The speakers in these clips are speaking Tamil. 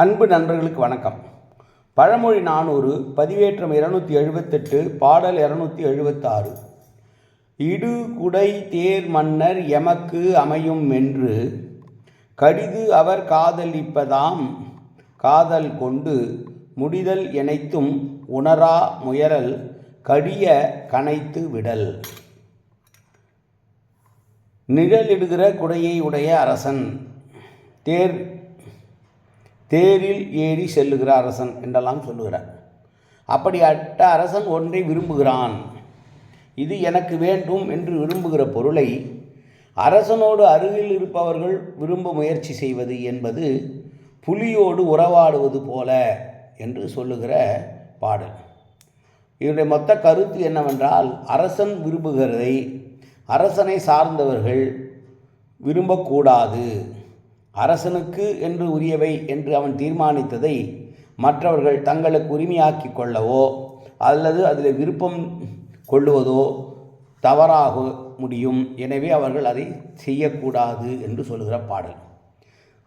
அன்பு நண்பர்களுக்கு வணக்கம். பழமொழி நானூறு பதிவேற்றம் இருநூத்தி எழுபத்தெட்டு பாடல் இருநூத்தி எழுபத்தாறு. இடு குடை தேர் மன்னர் எமக்கு அமையும் என்று கடிது அவர் காதலிப்பதாம். காதல் கொண்டு முடிதல் எனைத்தும் உணரா முயறல் கடிய கனைத்து விடல். நிழலிடுகிற குடையை உடைய அரசன் தேர் தேரில் ஏறி செல்லுகிற அரசன் என்றெல்லாம் சொல்லுகிறார். அப்படிப்பட்ட அரசன் ஒன்றை விரும்புகிறான். இது எனக்கு வேண்டும் என்று விரும்புகிற பொருளை அரசனோடு அருகில் இருப்பவர்கள் விரும்ப முயற்சி செய்வது என்பது புலியோடு உறவாடுவது போல என்று சொல்லுகிற பாடல். இதனுடைய மொத்த கருத்து என்னவென்றால் அரசன் விரும்புகிறதை அரசனை சார்ந்தவர்கள் விரும்பக்கூடாது. அரசனுக்கு என்று உரியவை என்று அவன் தீர்மானித்ததை மற்றவர்கள் தங்களுக்கு உரிமையாக்கி கொள்ளவோ அல்லது அதில் விருப்பம் கொள்ளுவதோ தவறாக முடியும். எனவே அவர்கள் அதை செய்யக்கூடாது என்று சொல்கிற பாடல்.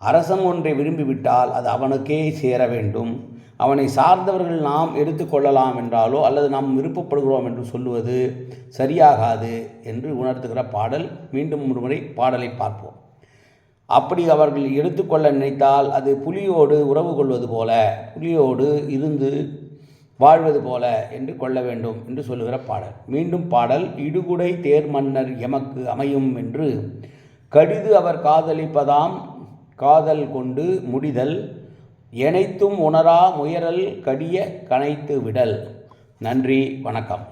அரசன் ஒன்றை விரும்பிவிட்டால் அது அவனுக்கே சேர வேண்டும். அவனை சார்ந்தவர்கள் நாம் எடுத்துக்கொள்ளலாம் என்றாலோ அல்லது நாம் விருப்பப்படுகிறோம் என்று சொல்லுவது சரியாகாது என்று உணர்த்துகிற பாடல். மீண்டும் ஒருமுறை பாடலை பார்ப்போம். அப்படி அவர்கள் எடுத்துக்கொள்ள நினைத்தால் அது புலியோடு உறவு கொள்வது போல புலியோடு இருந்து வாழ்வது போல என்று கொள்ள வேண்டும் என்று சொல்லுகிற பாடல். மீண்டும் பாடல் இடுகுடை தேர் மன்னர் எமக்கு அமையும் என்று கடிது அவர் காதலிப்பதாம் காதல் கொண்டு முடிதல் எனைத்தும் உணரா முயறல் கடிய கனைத்து விடல். நன்றி வணக்கம்.